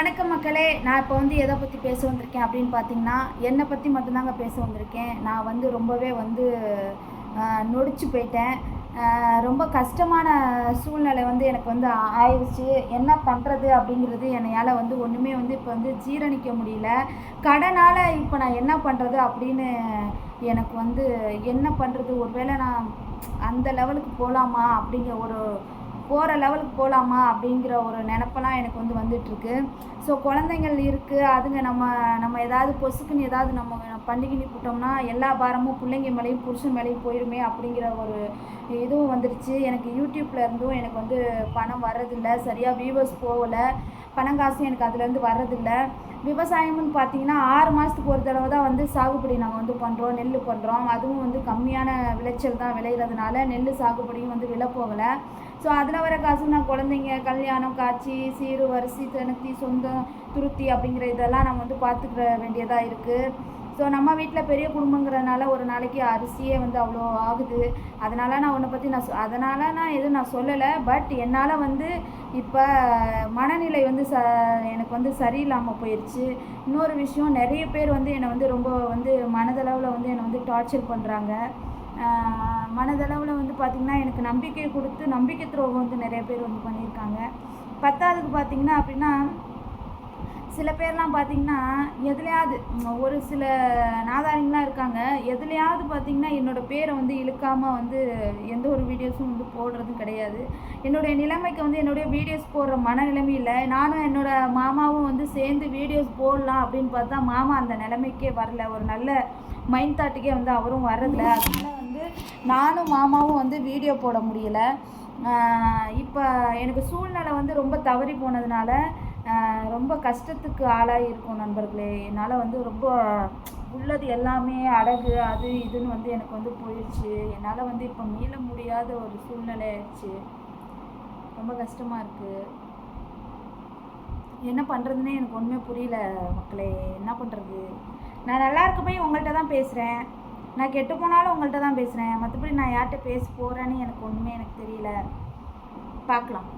வணக்கம் மக்களே. நான் இப்போ வந்து எதை பற்றி பேச வந்திருக்கேன் அப்படின்னு பார்த்தீங்கன்னா என்னை பற்றி மட்டும்தாங்க பேச வந்திருக்கேன். நான் வந்து ரொம்பவே வந்து நொடிச்சு போயிட்டேன். ரொம்ப கஷ்டமான சூழ்நிலை வந்து எனக்கு வந்து ஆயிடுச்சு. என்ன பண்ணுறது அப்படிங்கிறது என்னையால் வந்து ஒன்றுமே வந்து இப்போ வந்து ஜீரணிக்க முடியல. கடனால் இப்போ நான் என்ன பண்ணுறது அப்படின்னு எனக்கு வந்து என்ன பண்ணுறது ஒருவேளை நான் அந்த லெவலுக்கு போகலாமா அப்படிங்கிற ஒரு போகிற லெவலுக்கு போகலாமா அப்படிங்கிற ஒரு நினப்பெல்லாம் எனக்கு வந்து வந்துட்டுருக்கு. ஸோ குழந்தைங்கள் இருக்குது அதுங்க நம்ம நம்ம ஏதாவது பொசுக்குன்னு ஏதாவது நம்ம பண்ணிக்கினி போட்டோம்னா எல்லா பாரமும் பிள்ளைங்க மேலேயும் புருஷன் மேலேயும் போயிருமே அப்படிங்கிற ஒரு இதுவும் வந்துடுச்சு எனக்கு யூடியூப்பில் இருந்தும் எனக்கு வந்து பணம் வர்றதில்லை. சரியாக வியூவர்ஸ் போகலை. பணம் காசும் எனக்கு அதுலேருந்து வர்றதில்லை. விவசாயம்னு பார்த்தீங்கன்னா ஆறு மாதத்துக்கு ஒரு தடவை தான் வந்து சாகுபடி நாங்கள் வந்து பண்ணுறோம் நெல் பண்ணுறோம் அதுவும் வந்து கம்மியான விளைச்சல் தான் விளையிறதுனால நெல் சாகுபடியும் வந்து விலை போகலை. ஸோ அதில் வர காசு நான் குழந்தைங்க கல்யாணம் காட்சி சீரு வரிசை தனத்தி சொந்தம் துருத்தி அப்படிங்கிற இதெல்லாம் நம்ம வந்து பார்த்துக்க வேண்டியதாக இருக்குது ஸோ நம்ம வீட்டில் பெரிய குடும்பங்கிறதுனால ஒரு நாளைக்கு அரிசியே வந்து அவ்வளோ ஆகுது. அதனால் நான் உன்னை பற்றி நான் சொ- நான் எதுவும் நான் சொல்லலை. பட் என்னால் வந்து இப்போ மனநிலை வந்து ச எனக்கு வந்து சரியில்லாமல் போயிடுச்சு இன்னொரு விஷயம் நிறைய பேர் வந்து என்னை வந்து ரொம்ப வந்து மனதளவில் வந்து என்னை வந்து டார்ச்சர் பண்ணுறாங்க மனதளவில் வந்து பார்த்திங்கன்னா எனக்கு நம்பிக்கை கொடுத்து நம்பிக்கை துரோகம் வந்து நிறைய பேர் வந்து பண்ணியிருக்காங்க. பத்தாவதுக்கு பார்த்திங்கன்னா அப்படின்னா சில பேர்லாம் பார்த்தீங்கன்னா எதுலையாவது ஒரு சில நாதாரிங்களாம் இருக்காங்க. எதுலையாவது பார்த்தீங்கன்னா என்னோட பேரை வந்து இழுக்காமல் வந்து எந்த ஒரு வீடியோஸும் வந்து போடுறதும் கிடையாது. என்னுடைய நிலைமைக்கு வந்து என்னுடைய வீடியோஸ் போடுற மனநிலைமை இல்லை. நானும் என்னோட மாமாவும் வந்து சேர்ந்து வீடியோஸ் போடலாம் அப்படின்னு பார்த்தா மாமா அந்த நிலைமைக்கே வரல. ஒரு நல்ல மைண்ட் தாட்டுக்கே வந்து அவரும் வரதில்ல அதனால வந்து நானும் மாமாவும் வந்து வீடியோ போட முடியல. இப்போ எனக்கு சூழ்நிலை வந்து ரொம்ப தவறி போனதுனால ரொம்ப கஷ்டத்துக்கு ஆளாக இருக்கும் நண்பர்களே. என்னால் வந்து ரொம்ப உள்ளது எல்லாமே அடகு அது இதுன்னு வந்து எனக்கு வந்து போயிடுச்சு என்னால் வந்து இப்போ மீள முடியாத ஒரு சூழ்நிலை ஆயிடுச்சு ரொம்ப கஷ்டமாக இருக்குது என்ன பண்ணுறதுனே எனக்கு ஒன்றுமே புரியல மக்களே. என்ன பண்ணுறது நான் நல்லா இருக்க போய் உங்கள்கிட்ட தான் பேசுகிறேன் நான் கெட்டு போனாலும் உங்கள்கிட்ட தான் பேசுகிறேன் மற்றபடி நான் யார்கிட்ட பேச போகிறேன்னு எனக்கு ஒன்றுமே எனக்கு தெரியல. பார்க்கலாம்.